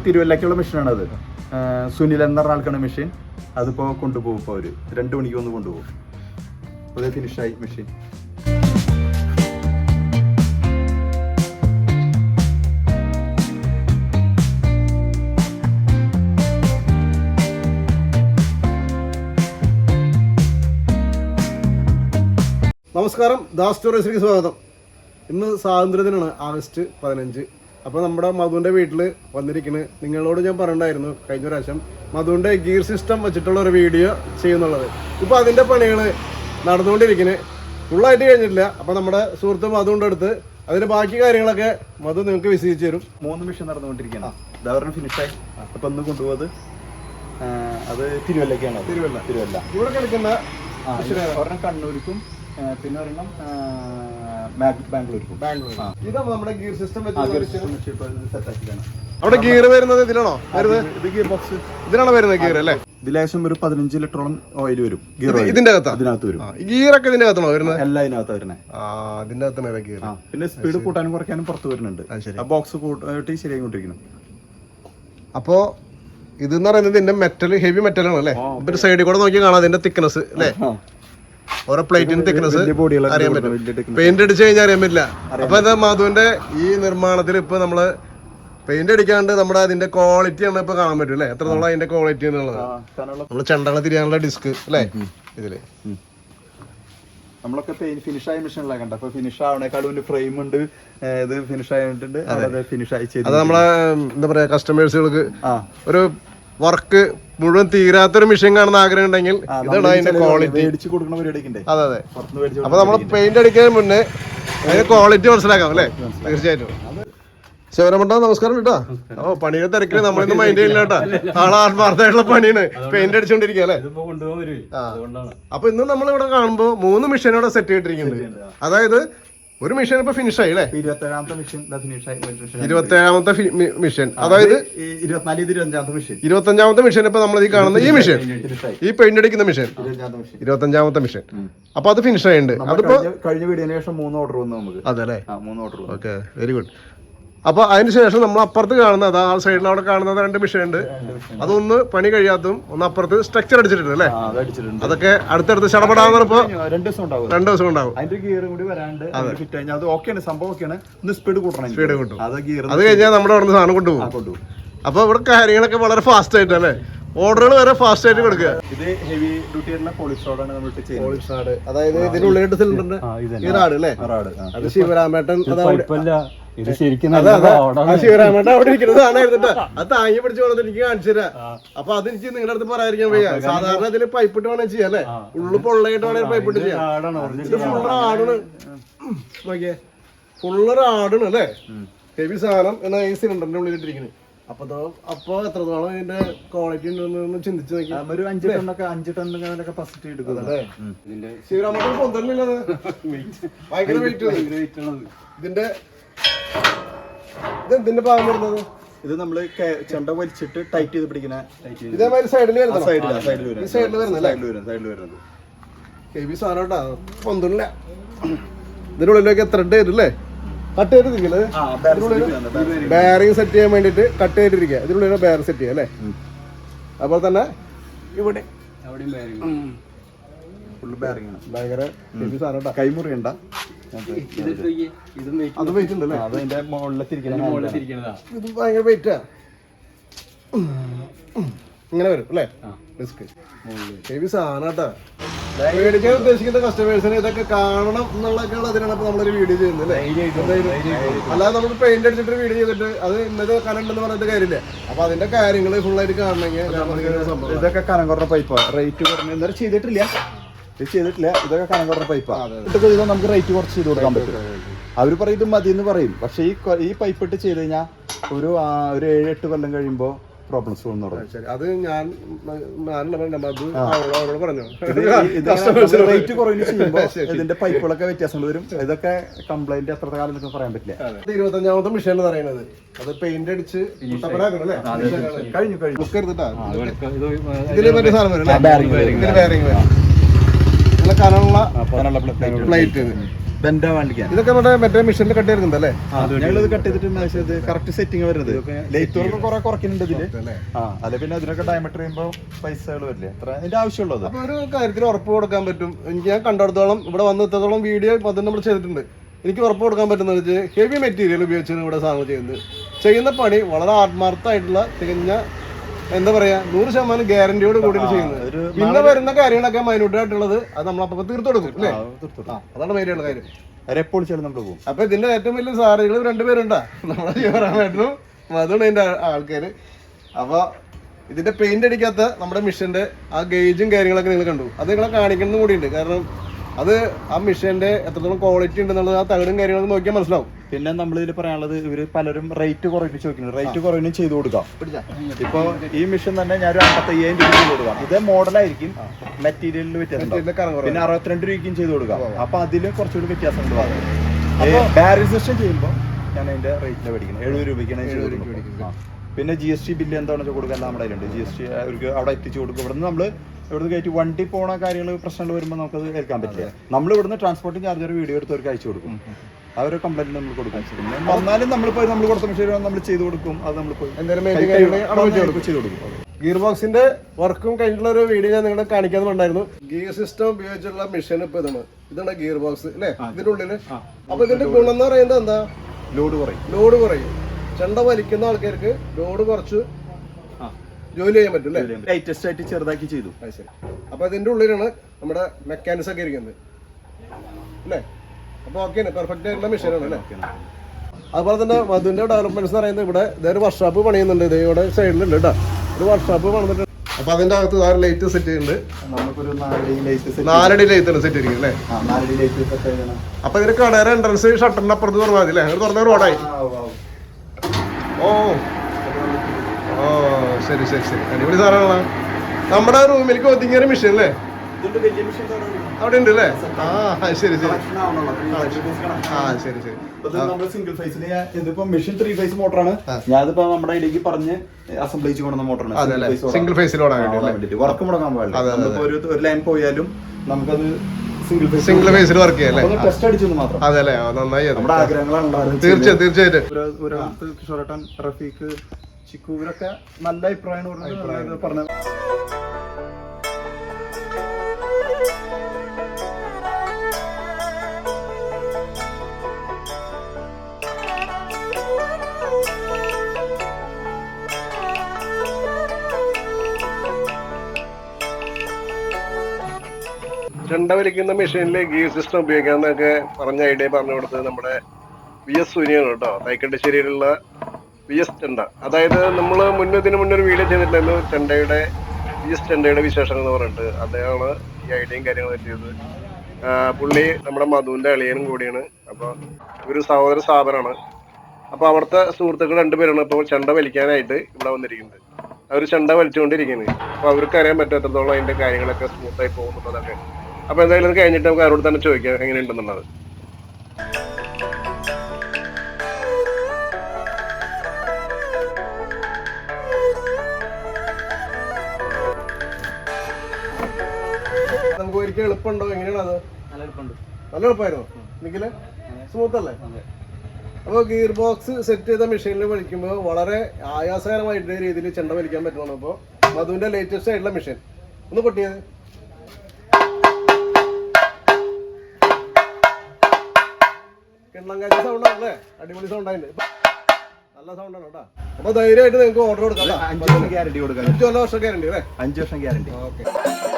ഇതിപ്പോ തിരുവല്ലയ്ക്കുള്ള മെഷീനാണ് അത് സുനിൽ എന്ന ആൾക്കാണ് മെഷീൻ. അതിപ്പോൾ കൊണ്ടുപോകും ഇപ്പോൾ അവർ രണ്ട് മണിക്ക് ഒന്ന് കൊണ്ടുപോകും. അത് ഫിനിഷായി മെഷീൻ. നമസ്കാരം. ദാസ് സ്റ്റോറീസിലേക്ക് സ്വാഗതം. ഇന്ന് സ്വാതന്ത്ര്യദിനാണ്. ആഗസ്റ്റ് പതിനഞ്ച്. അപ്പോൾ നമ്മുടെ മധുവിന്റെ വീട്ടിൽ വന്നിരിക്കുന്നത് നിങ്ങളോട് ഞാൻ പറഞ്ഞിട്ടുണ്ടായിരുന്നു കഴിഞ്ഞ പ്രാവശ്യം മധുവിന്റെ ഗിയർ സിസ്റ്റം വെച്ചിട്ടുള്ള ഒരു വീഡിയോ ചെയ്യുന്നുള്ളത്. ഇപ്പോൾ അതിന്റെ പണികൾ നടന്നുകൊണ്ടിരിക്കുന്നത് ഫുള്ളായിട്ട് കഴിഞ്ഞിട്ടില്ല. അപ്പോൾ നമ്മുടെ സുഹൃത്ത് മധുവിന്റെ അടുത്ത്. അതിന് ബാക്കി കാര്യങ്ങളൊക്കെ മധു നിങ്ങൾക്ക് വിശദീകരിച്ച് തരും. മൂന്ന് മിഷൻ നടന്നുകൊണ്ടിരിക്കുകയാണ്. ഇതവരുടെ ഫിനിഷായി അപ്പൊ ഒന്ന് കൊണ്ടുപോയത് ആ, അത് തിരുവല്ലക്കാണ്. തിരുവല്ല. തിരുവല്ല. ഇവിടെ ഇത് ഒരെണ്ണം കണ്ണൂർക്കും പിന്നെ ഒരെണ്ണം ബാംഗ്ലൂർ നമ്മുടെ ഗിയർ സിസ്റ്റം അവിടെ ഗിയർ വരുന്നത് ഇതിലാണോ? വരുന്നത്? ഇത് ഗിയർ ബോക്സ്. ഇതിലാണോ വരുന്നത് ഗിയർ അല്ലേ? ഇതിലേശം ഒരു പതിനഞ്ച് ലിറ്ററോളം ഓയിൽ വരും. ഗിയർ ഇതിന്റെ അകത്താ? അതിനകത്ത് വരും. ഗിയറൊക്കെ ഇതിന്റെ അകത്താണോ വരുന്നത്? എല്ലാം ഇതിനകത്ത് വരുന്നത് അകത്താണ് ഗിയർ. പിന്നെ സ്പീഡ് കൂട്ടാനും കുറയ്ക്കാനും പുറത്ത് വരുന്നുണ്ട്. അത് ശരി. ആ ബോക്സ് കൂട്ടി ശരിയായി കൊണ്ടിരിക്കുന്നു. അപ്പോ ഇത് എന്ന് പറയുന്നത് ഇതിന്റെ മെറ്റൽ ഹെവി മെറ്റൽ ആണ് അല്ലേ സൈഡിൽ കൂടെ നോക്കി കാണാം അതിന്റെ തിക്നെസ് അല്ലേ? ഓരോ പ്ലേറ്റിന്റെ തിക്നെസ് അറിയാൻ പറ്റും. പെയിന്റ് അടിച്ചു കഴിഞ്ഞാൽ അറിയാൻ പറ്റില്ല. അപ്പൊ ഇത് മാധുവിന്റെ ഈ നിർമ്മാണത്തിൽ ഇപ്പൊ നമ്മൾ പെയിന്റ് അടിക്കാണ്ട് നമ്മുടെ അതിന്റെ ക്വാളിറ്റി ആണ് ഇപ്പൊ കാണാൻ പറ്റും അല്ലെ? എത്രത്തോളം അതിന്റെ ക്വാളിറ്റി എന്നുള്ളത്. നമ്മൾ ചെണ്ടകള തിരിയാനുള്ള ഡിസ്ക് അല്ലേ? ഇതിൽ. നമ്മളൊക്കെ പെയിന്റ് ഫിനിഷ് ആയ മെഷീനിലാണ് കണ്ട അപ്പൊ ഫിനിഷ് ആവണേക്കാളും ഫ്രെയിം ഉണ്ട്. ഇത് ഫിനിഷ് ആയിട്ടുണ്ട്. ഫിനിഷ് ആയി ചെയ്തു അത് നമ്മളെ എന്താ പറയാ കസ്റ്റമേഴ്സുകൾക്ക് ഒരു വർക്ക് മുഴുവൻ തീരാത്തൊരു മെഷീൻ കാണുന്ന ആഗ്രഹം ഉണ്ടെങ്കിൽ ഇതാണ് അതിന്റെ ക്വാളിറ്റി അതെ അതെ. അപ്പൊ നമ്മൾ പെയിന്റ് അടിക്കുന്നതിന് മുന്നേ അതിന്റെ ക്വാളിറ്റി മനസ്സിലാക്കാം അല്ലേ? തീർച്ചയായിട്ടും. ശിവരമട്ട നമസ്കാരം കേട്ടോ ഓ പണിയുടെ തിരക്കിൽ നമ്മളിന്ന് മൈൻഡ് ചെയ്യില്ല കേട്ടോ. ആളെ ആത്മാർത്ഥമായിട്ടുള്ള പണിയാണ്. പെയിന്റ് അടിച്ചോണ്ടിരിക്കുക അല്ലേ. അപ്പൊ ഇന്ന് നമ്മൾ ഇവിടെ കാണുമ്പോ മൂന്ന് മെഷീൻ ഇവിടെ സെറ്റ് ചെയ്തിട്ടിരിക്കുന്നുണ്ട്. അതായത് ഒരു മിഷൻ ഇപ്പൊ ഫിനിഷ് ആയി. അല്ലേ ഇരുപത്തേഴാമത്തെ മിഷൻ ഫിനിഷ് ആയി മിഷൻ അതായത് ഇരുപത്തിനാല് ഇരുപത്തഞ്ചാമത്തെ മിഷൻ ഇരുപത്തഞ്ചാമത്തെ മിഷൻ ഇപ്പൊ നമ്മൾ ഈ കാണുന്ന ഈ മിഷൻ ഈ പെയിന്റ് അടിക്കുന്ന മിഷൻ ഇരുപത്തഞ്ചാമത്തെ മിഷൻ മെഷീൻ അപ്പൊ അത് ഫിനിഷ് ആയിട്ടുണ്ട് അതിപ്പോ കഴിഞ്ഞ വീഡിയോന് ശേഷം മൂന്ന് ഓർഡർ വന്നു നമുക്ക്. അതെ അല്ലേ മൂന്ന് ഓർഡർ ഓക്കെ വെരി ഗുഡ് അപ്പൊ അതിനുശേഷം നമ്മൾ അപ്പുറത്ത് കാണുന്നത് ആ സൈഡിൽ അവിടെ കാണുന്നത് രണ്ട് മിഷൻ ഉണ്ട്. അതൊന്ന് പണി കഴിയാത്തതും ഒന്ന് അപ്പുറത്ത് സ്ട്രക്ചർ അടിച്ചിട്ടുണ്ട് അല്ലേ? ആ അടിച്ചിട്ടുണ്ട്. അതൊക്കെ അടുത്തടുത്ത് ചടപടാന്നപ്പോ രണ്ട് ദിവസം ഉണ്ടാവും രണ്ടു ദിവസം ഉണ്ടാവും. അതിന്റെ ഗിയറും കൂടി വരാണ്ട് ഫിറ്റ് കഴിഞ്ഞാൽ അത് ഓക്കെയാണ് സംഭവം ഒന്ന് സ്പീഡ് കൂട്ടണം സ്പീഡ് കൂട്ടും. അത് ഗിയർ അത് കഴിഞ്ഞാൽ നമ്മുടെ അവിടെ നിന്ന് സാധനം കൊണ്ടുപോകും. കൊണ്ടുപോകും. അപ്പൊ ഇവിടെ കാര്യങ്ങളൊക്കെ വളരെ ഫാസ്റ്റ് ആയിട്ട് അല്ലേ? ഓർഡറുകൾ വരെ ഫാസ്റ്റ് ആയിട്ട് കൊടുക്കുക. ഇത് ഹെവി ഡ്യൂട്ടി ആയിട്ടുള്ള പോളിസ്റ്റോഡാണ് നമ്മൾ ഇട്ട് റോഡ് അതായത് ഇതിനുള്ളിൽ സിലിണ്ടറിന്റെ ഈ റാഡ് അല്ലേ. അത് ശിവരാമേട്ടൻ ഇത് ശരിക്കും അതെ, അതെ. അവിടെ ഇരിക്കുന്നത്. അത് താങ്ങി പിടിച്ച് വേണം എനിക്ക് കാണിച്ചു തരാം അപ്പൊ അതെനിക്ക് നിങ്ങളുടെ അടുത്ത് പറയാതിരിക്കാൻ വയ്യ. സാധാരണ ഇതിൽ പൈപ്പിട്ട് വേണേ ചെയ്യാം അല്ലെ? ഉള്ളു പൊള്ളയിട്ട് വേണേ പൈപ്പിട്ട് ചെയ്യാം. ഇത് ഫുള്ള് ആടാണ് നോക്കിയേ. ഫുള്ള് ആടാണ് അല്ലേ? ഹെവി സാധനം എന്ന ഈ സിലിണ്ടറിന്റെ ഉള്ളിൽ ഇട്ടിരിക്കുന്നത് അപ്പൊ അപ്പൊ എത്രത്തോളം ഇതിന്റെ ക്വാളിറ്റി ഉണ്ടെന്ന് ചിന്തിച്ചു നോക്കി ഒരു അഞ്ച് ടണ്ണൊക്കെ അഞ്ച് ടണ്ണൊക്കെ ഫസ്റ്റ് എടുക്കുന്നത് പൊന്തലില്ലത് ഭയങ്കര വെയിറ്റ് ഇതിന്റെ ഇത് എന്തിന്റെ ഭാഗം വരുന്നത്? ഇത് നമ്മൾ കെ- ചെണ്ട വലിച്ചിട്ട് ടൈറ്റ് ചെയ്ത് പിടിക്കുന്ന ഇതേമാതിരി സൈഡിൽ വരുന്നത്. സൈഡിൽ സൈഡിൽ വരുന്നത് സൈഡിൽ വരുന്നത് സൈഡിൽ വരുന്നത്. സൈഡിൽ വരുന്നത് ഹെവി സാധനം കേട്ടാ പൊന്തലില്ല ഇതിനുള്ളിലേക്ക് ത്രെഡ് ചെയ്തില്ലേ കട്ട് set ചെയ്യുന്നുണ്ട്, സെറ്റ് ചെയ്യാൻ വേണ്ടിട്ട് കട്ട് ചെയ്തിരിക്കുക ഇതിനുള്ളിൽ ബെയർ സെറ്റ് ചെയ്യാം അല്ലേ? അപ്പോൾ തന്നെ ഇവിടെ. ഫുള്ള് ബാരിങ് ആണ് ഭയങ്കര ഹെവി സാധനം കേട്ടാ. കൈമുറിയണ്ട. അത് വെയിറ്റ് ഉണ്ടല്ലേ? അത് അതിന്റെ ഇത് ഭയങ്കര വെയിറ്റാ ഇങ്ങനെ വരും അല്ലേ? റിസ്ക് ഹെവി സാധനട്ടാ മേടിക്കാൻ ഉദ്ദേശിക്കുന്ന കസ്റ്റമേഴ്സിന് ഇതൊക്കെ കാണണം എന്നുള്ളതൊക്കെയുള്ള അതിനാണ് ഇപ്പൊ നമ്മളൊരു വീഡിയോ ചെയ്യുന്നത് അല്ലേ? അല്ലാതെ നമ്മൾ പെയിന്റ് അടിച്ചിട്ട് വീഡിയോ ചെയ്തിട്ട് അത് ഇന്നത് കനണ്ടെന്ന് പറഞ്ഞിട്ട് കാര്യമില്ല. അപ്പൊ അതിന്റെ കാര്യങ്ങൾ ഫുൾ ആയിട്ട് കാണണമെങ്കിൽ ഇതൊക്കെ കനം കുറഞ്ഞ പൈപ്പ് റേറ്റ് കുറഞ്ഞ ചെയ്തിട്ടില്ല. ഇത് ചെയ്തിട്ടില്ല. ഇതൊക്കെ കനം കുറഞ്ഞ പൈപ്പാണ് ഇട്ട് ചെയ്താൽ നമുക്ക് റേറ്റ് കുറച്ച് ചെയ്ത് കൊടുക്കാൻ പറ്റും. അവർ പറയും ഇത് മതി എന്ന് പറയും. പക്ഷേ ഈ ഈ പൈപ്പ് ഇട്ട് ചെയ്ത് കഴിഞ്ഞാൽ ഒരു ഒരു ഏഴ് എട്ട് കൊല്ലം കഴിയുമ്പോൾ പ്രോബ്ലംസ് വന്നു അത് ഞാൻ റേറ്റ് കുറവിന് ചെയ്യുമ്പോൾ ഇതിന്റെ പൈപ്പുകളൊക്കെ വ്യത്യാസങ്ങൾ വരും. ഇതൊക്കെ കംപ്ലൈന്റ് എത്ര കാലം എന്നൊക്കെ പറയാൻ പറ്റില്ല. ഇരുപത്തഞ്ചാമത്തെ മിഷൻ എന്ന് പറയുന്നത്. അത് പെയിന്റ് അടിച്ച് കഴിഞ്ഞു കഴിഞ്ഞു. ഇതിൽ മറ്റേ സാധനം വരും bearing വരും. ഇതിൽ ബെയറിംഗ് വരും നല്ല കനമുള്ള പ്ലേറ്റ് ഇത്. ബെൻഡാ വേണ്ടിക്കാൻ ഇതൊക്കെ നമ്മുടെ മറ്റേ മെഷീനിൽ കട്ട് ചെയ്തിട്ടുണ്ട് അല്ലേ? ഞങ്ങളിത് കട്ട് ചെയ്തിട്ട് ഇത് കറക്റ്റ് സെറ്റിംഗ് വരുന്നത്. ലൈറ്റ് കുറെ കുറയ്ക്കുന്നുണ്ട് ഇതിൽ. അല്ലേ? പിന്നെ അതിനൊക്കെ ഡയമീറ്റർ ചെയ്യുമ്പോൾ പൈസകൾ വരില്ലേ? എത്ര അതിന്റെ ആവശ്യമുള്ളത്. അപ്പൊ ഒരു കാര്യത്തിൽ ഉറപ്പ് കൊടുക്കാൻ പറ്റും. എനിക്ക് ഞാൻ കണ്ടെടുത്തോളം ഇവിടെ വന്ന് എത്രത്തോളം വീഡിയോ അതും നമ്മൾ ചെയ്തിട്ടുണ്ട്. എനിക്ക് ഉറപ്പ് കൊടുക്കാൻ പറ്റുന്ന വെച്ചാൽ ഹെവി മെറ്റീരിയൽ ഉപയോഗിച്ചാണ് ഇവിടെ സാധനം ചെയ്യുന്നത്. ചെയ്യുന്ന പണി വളരെ ആത്മാർത്ഥമായിട്ടുള്ള തികഞ്ഞ എന്താ പറയാ നൂറ് ശതമാനം ഗ്യാരണ്ടിയോട് കൂടി ചെയ്യുന്നത്. പിന്നെ വരുന്ന കാര്യങ്ങളൊക്കെ മൈന്യൂട്ട് ആയിട്ടുള്ളത് അത് നമ്മളപ്പോ തീർത്തു കൊടുക്കും അല്ലേ? ആ, തീർത്തും. ആ, അതാണ് മെയിനായിട്ടുള്ള കാര്യം. നമ്മൾ പോകും. അപ്പൊ ഇതിന്റെ ഏറ്റവും വലിയ സാറുകൾ രണ്ടുപേരുണ്ടാ. നമ്മളെ ശിവറാമേട്ടനും അതുകൊണ്ട് അതിന്റെ ആൾക്കാര്. അപ്പൊ ഇതിന്റെ പെയിന്റ് അടിക്കാത്ത നമ്മുടെ മിഷന്റെ ആ ഗേജും കാര്യങ്ങളൊക്കെ നിങ്ങൾ കണ്ടു. അത് നിങ്ങളെ കാണിക്കുന്നത് കൂടിയുണ്ട്. കാരണം അത് ആ മിഷന്റെ എത്രത്തോളം ക്വാളിറ്റി ഉണ്ടെന്നുള്ളത് ആ തകടും കാര്യങ്ങളൊക്കെ നോക്കിയാൽ മനസ്സിലാവും. പിന്നെ നമ്മൾ ഇതിൽ പറയാനുള്ളത് ഇവർ പലരും റേറ്റ് കുറവിച്ച് ചോദിക്കുന്നു റേറ്റ് കുറവിനും ചെയ്തു കൊടുക്കാം. ഇപ്പൊ ഈ മിഷൻ തന്നെ ഞാൻ ഒരു അമ്പത്തയ്യായിരം രൂപ ചെയ്ത് കൊടുക്കാം. ഇതേ മോഡലായിരിക്കും മെറ്റീരിയലിൽ വ്യത്യാസം. പിന്നെ അറുപത്തിരണ്ട് രൂപയ്ക്കും ചെയ്ത് കൊടുക്കാം. അപ്പൊ അതിലും കുറച്ചുകൂടി വ്യത്യാസം ബാരിസേഷൻ സിസ്റ്റം ചെയ്യുമ്പോൾ ഞാൻ അതിന്റെ റേറ്റിൽ മേടിക്കുന്നത് എഴുപത് രൂപയ്ക്കാണ് ചെയ്ത് കൊടുക്കുന്നത്. പിന്നെ ജി എസ് ടി ബില്ല് എന്താണെന്ന് വെച്ചാൽ കൊടുക്കാൻ നമ്മുടെ കയ്യിലുണ്ട്. ജി എസ് ടി അവർക്ക് അവിടെ എത്തിച്ചു കൊടുക്കും. ഇവിടുന്ന് നമ്മൾ ഇവിടുന്ന് കയറ്റി വണ്ടി പോണ കാര്യങ്ങൾ പ്രശ്നങ്ങൾ വരുമ്പോൾ നമുക്കത് ഏൽക്കാൻ പറ്റില്ല. നമ്മൾ ഇവിടുന്ന് ട്രാൻസ്പോർട്ടിംഗ് ചാർജ് ഒരു വീഡിയോ എടുത്ത് അവർക്ക് അയച്ചു കൊടുക്കും. അവരെ കംപ്ലൈന്റ് നമ്മൾ കൊടുക്കും. പിന്നെ വന്നാലും പോയി നമ്മൾ കൊടുത്ത മെഷീൻ നമ്മൾ ചെയ്ത് കൊടുക്കും. അത് നമ്മൾ പോയി ചെയ്ത് കൊടുക്കും. ഗിയർ ബോക്സിന്റെ വർക്കും കഴിഞ്ഞിട്ടുള്ള ഒരു വീഡിയോ ഞാൻ നിങ്ങളെ കാണിക്കാന്നുണ്ടായിരുന്നു ഗിയർ സിസ്റ്റം ഉപയോഗിച്ചുള്ള മെഷീൻ ഇപ്പൊ ഇതാണ്. ഇതാണ് ഗിയർ ബോക്സ് അല്ലേ ഇതിന്റെ ഉള്ളിൽ. അപ്പൊ ഇതിന്റെ ഗുണം എന്ന് പറയുന്നത് എന്താ? ലോഡ് കുറയും. ലോഡ് കുറയും. ചെണ്ട വലിക്കുന്ന ആൾക്കാർക്ക് ലോഡ് കുറച്ച് ജോലി ചെയ്യാൻ പറ്റും അല്ലേ? ലേറ്റസ്റ്റ് ആയിട്ട് ചെറുതാക്കി ചെയ്തു. അത് ശരി. അപ്പൊ ഇതിന്റെ ഉള്ളിലാണ് നമ്മുടെ മെക്കാനിക്സ് ഒക്കെ ഇരിക്കുന്നത്. അല്ലേ? അപ്പൊ ഓക്കെ പെർഫെക്റ്റ് ആയിട്ടുള്ള മെഷീനാണ് അല്ലേ? അതുപോലെ തന്നെ മധുവിന്റെ ഡെവലപ്മെന്റ്സ് എന്ന് പറയുന്നത് ഇവിടെ ഇതേ ഒരു വർക്ക്ഷോപ്പ് പണിയുന്നുണ്ട്. ഇത് ഇവിടെ സൈഡിലുണ്ട് കേട്ടോ. ഒരു വർക്ക്ഷോപ്പ് പണിതിട്ടുണ്ട് അപ്പൊ അതിന്റെ അകത്ത് ആ ലൈറ്റ് സെറ്റ് ചെയ്യുന്നുണ്ട് നാലടി ലൈറ്റ് നാലടി ലൈറ്റ് ആണ് സെറ്റ് ചെയ്തിരിക്കുന്നത് അല്ലേ? അപ്പൊ ഇതിന് കടയുടെ എൻട്രൻസ് ഷട്ടറിന്റെ അപ്പുറത്ത് തുറന്നാൽ മതി അല്ലേ? തുറന്ന റോഡായി ഓ. ഓ. ശരി ശരി ശരി. അടിപൊളി സാധനങ്ങളാണ്. നമ്മുടെ റൂമിലേക്ക് ഒതുങ്ങിയൊരു മിഷൻ അല്ലേ അവിടെ ഉണ്ട് അല്ലേ ആ ശരി ശരി. ആ ശരി. ശരി നമ്മൾ സിംഗിൾ ഫേസിൽ ഇതിപ്പോ മെഷീൻ ത്രീ ഫേസ് മോട്ടറാണ് ഞാനിപ്പോ നമ്മുടെ പറഞ്ഞ് അസംബ്ലി കൊണ്ടുവന്ന മോട്ടറാണ് സിംഗിൾ ഫേസിൽ വർക്ക് മുടങ്ങാൻ പാടില്ല ഒരു ഒരു ലൈൻ പോയാലും നമുക്കത് സിംഗിൾ ഫേസ് സിംഗിൾ ഫേസിൽ വർക്ക് ചെയ്യാം അതെ അല്ലേ നന്നായി നമ്മുടെ ആഗ്രഹങ്ങളാണ് തീർച്ചയായും തീർച്ചയായിട്ടും. കിഷോറേട്ടൻ റഫീഖ് ചിക്കു ഇവരൊക്കെ നല്ല അഭിപ്രായമാണ് പറഞ്ഞത് ചെണ്ട വലിക്കുന്ന മെഷീനിലെ ഗിയർ സിസ്റ്റം ഉപയോഗിക്കാന്നൊക്കെ പറഞ്ഞ ഐഡിയ പറഞ്ഞു കൊടുത്തത് നമ്മുടെ വി എസ് സുനിയാണ് കേട്ടോ. തൈക്കണ്ടശ്ശേരിയിലുള്ള വി എസ് ചെണ്ട അതായത് നമ്മൾ മുന്നേ ഇതിന് മുന്നേ ഒരു വീഡിയോ ചെയ്തിട്ടുണ്ടായിരുന്നു ചെണ്ടയുടെ വി എസ് ചെണ്ടയുടെ വിശേഷങ്ങൾ എന്ന് പറഞ്ഞിട്ട്. അദ്ദേഹമാണ് ഈ ഐഡിയയും കാര്യങ്ങളും ചെയ്തത്. പുള്ളി നമ്മുടെ മധുവിന്റെ അളിയനും കൂടിയാണ്. അപ്പോൾ ഒരു സഹോദര സ്ഥാപനമാണ് അപ്പൊ അവിടുത്തെ സുഹൃത്തുക്കൾ രണ്ടുപേരാണ് ഇപ്പോൾ ചെണ്ട വലിക്കാനായിട്ട് ഇവിടെ വന്നിരിക്കുന്നത്. അവർ ചെണ്ട വലിച്ചുകൊണ്ടിരിക്കുന്നത് അപ്പോൾ അവർക്ക് അറിയാൻ പറ്റും എത്രത്തോളം അതിന്റെ കാര്യങ്ങളൊക്കെ സ്മൂത്തായി പോകുന്നുള്ളതൊക്കെ അപ്പോൾ എന്തായാലും കഴിഞ്ഞിട്ട് നമുക്ക് അവരോട് തന്നെ ചോദിക്കാം എങ്ങനെയുണ്ടെന്നുള്ളത്. നമുക്ക് എളുപ്പമുണ്ടോ? എങ്ങനെയാണ് അത് നല്ല എളുപ്പമായിരുന്നു? നിക്കിൽ സ്മൂത്ത് അല്ലേ? അപ്പോൾ ഗിയർ ബോക്സ് സെറ്റ് ചെയ്ത മെഷീനിൽ വലിക്കുമ്പോൾ വളരെ ആയാസകരമായിട്ടുള്ള രീതിയിൽ ചെണ്ട വലിക്കാൻ പറ്റുന്നു അപ്പോൾ മധുവിന്റെ ലേറ്റസ്റ്റ് ആയിട്ടുള്ള മെഷീൻ ഒന്ന് പൊട്ടിയത്. കിണ്ണങ്കാച്ച സൗണ്ട് ആണല്ലേ? അടിപൊളി സൗണ്ട് ആയിട്ട് നല്ല സൗണ്ട് ആണ് കേട്ടോ. അപ്പൊ ധൈര്യമായിട്ട് നിങ്ങൾക്ക് ഓർഡർ കൊടുക്കാം അഞ്ചു വർഷം ഗ്യാരണ്ടി കൊടുക്കാം. അഞ്ച് കൊല്ലം വർഷം ഗ്യാരണ്ടി അല്ലേ? അഞ്ച് വർഷം ഗ്യാരണ്ടി ഓക്കെ